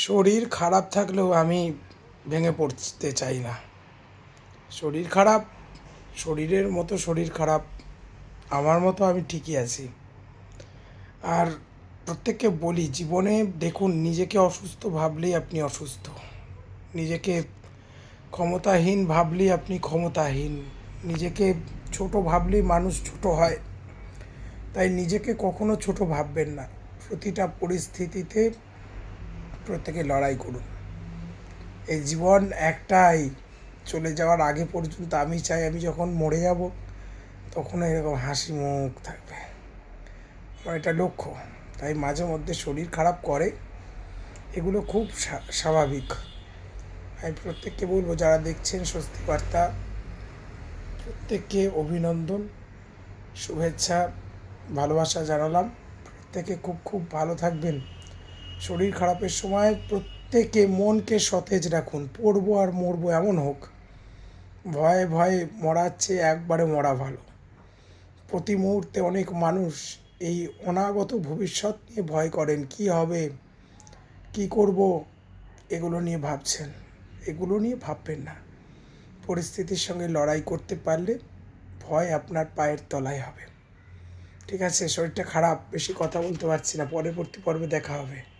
শরীর খারাপ থাকলেও আমি ভেঙে পড়তে চাই না। শরীর খারাপ, শরীরের মতো শরীর খারাপ, আমার মতো আমি ঠিকই আছি। আর প্রত্যেককে বলি, জীবনে দেখুন, নিজেকে অসুস্থ ভাবলেই আপনি অসুস্থ। নিজেকে ক্ষমতাহীন ভাবলেই আপনি ক্ষমতাহীন। নিজেকে ছোট ভাবলেই মানুষ ছোট হয়। তাই নিজেকে কখনো ছোট ভাববেন না। প্রতিটা পরিস্থিতিতে প্রত্যেকে লড়াই করুন। এই জীবন একটাই, চলে যাওয়ার আগে পর্যন্ত আমি চাই আমি যখন মরে যাব, তখন এরকম হাসি মুখ থাকবে। আমার এটা লক্ষ্য, তাই মাঝে মধ্যে শরীর খারাপ করে, এগুলো খুব স্বা- স্বাভাবিক। আমি প্রত্যেককে বলব, যারা দেখছেন স্বস্তি বার্তা, প্রত্যেককে অভিনন্দন, শুভেচ্ছা, ভালোবাসা জানালাম। প্রত্যেকে খুব খুব ভালো থাকবেন। শরীর খারাপের সময় প্রত্যেকে মনকে সতেজ রাখুন, পড়ব আর মরবো এমন হোক। ভয়ে ভয়ে মরার চেয়ে একবারে মরা ভালো। প্রতি মুহূর্তে অনেক মানুষ এই অনাগত ভবিষ্যৎ নিয়ে ভয় করেন, কি হবে, কি করব, এগুলো নিয়ে ভাবছেন। এগুলো নিয়ে ভাববেন না। পরিস্থিতির সঙ্গে লড়াই করতে পারলে ভয় আপনার পায়ের তলায় হবে। ঠিক আছে, শরীরটা খারাপ, বেশি কথা বলতে পারছি না। পরবর্তী পর্বে দেখা হবে।